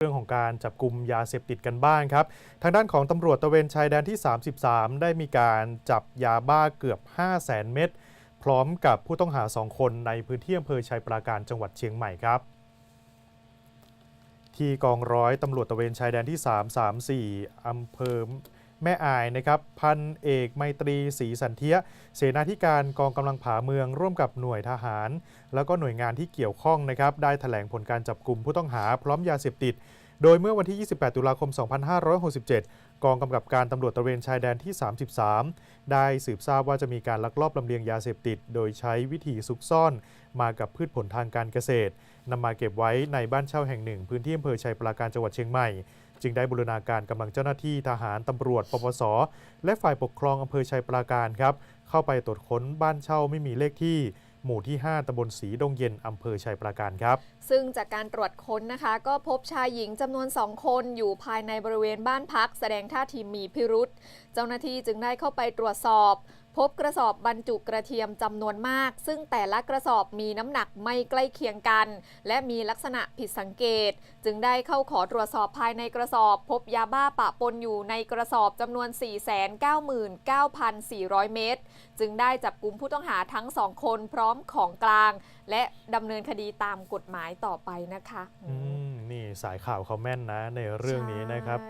เรื่องของการจับกลุ่มยาเสพติดกันบ้างครับ ทางด้านของตำรวจตะเวนชายแดนที่ 33 ได้มีการจับยาบ้าเกือบ 5 0 0แสนเม็ดพร้อมกับผู้ต้องหา 2 คนในพื้นที่อำเภอชัยปราการจังหวัดเชียงใหม่ครับ ที่กองร้อยตำรวจตะเวนชายแดนที่ 334อำเภอ แม่อายนะครับพันเอกไมตรีศรีสันเทียเสนาธิการกองกำลังผาเมืองร่วมกับหน่วยทหาร แล้วก็หน่วยงานที่เกี่ยวข้องนะครับได้แถลงผลการจับกลุ่มผู้ต้องหาพร้อมยาเสพติด โดยเมื่อวันที่ 28 ตุลาคม 2567 กองกำกับการตำรวจตระเวนชายแดนที่ 33 ได้สืบทราบว่าจะมีการลักลอบลำเลียงยาเสพติด โดยใช้วิธีซุกซ่อนมากับพืชผลทางการเกษตรนำมาเก็บไว้ในบ้านเช่าแห่งหนึ่ง พื้นที่อำเภอชัยปราการจังหวัดเชียงใหม่ จึงได้บูรณาการกำลังเจ้าหน้าที่ทหารตำรวจ ปปส และฝ่ายปกครองอำเภอชัยปราการครับ เข้าไปตรวจค้นบ้านเช่าไม่มีเลขที่หมู่ที่ 5ตำบลสีดงเย็น อำเภอชัยปราการครับ ซึ่งจากการตรวจค้นนะคะ ก็พบชายหญิงจำนวนสองคนอยู่ภายในบริเวณบ้านพัก แสดงท่าทีมีพิรุษ เจ้าหน้าที่จึงได้เข้าไปตรวจสอบ พบกระสอบบรรจุกระเทียมจำนวนมาก ซึ่งแต่ละกระสอบมีน้ำหนักไม่ใกล้เคียงกัน และมีลักษณะผิดสังเกต จึงได้เข้าขอตรวจสอบภายในกระสอบ พบยาบ้าปะปนอยู่ในกระสอบจำนวน 499,400 เม็ดจึงได้จับกลุ่มผู้ต้องหาทั้งสองคนพร้อมของกลาง และดำเนินคดีตามกฎหมายต่อไปนะคะอืมนี่สายข่าวเขาแม่นนะในเรื่องนี้นะครับใช่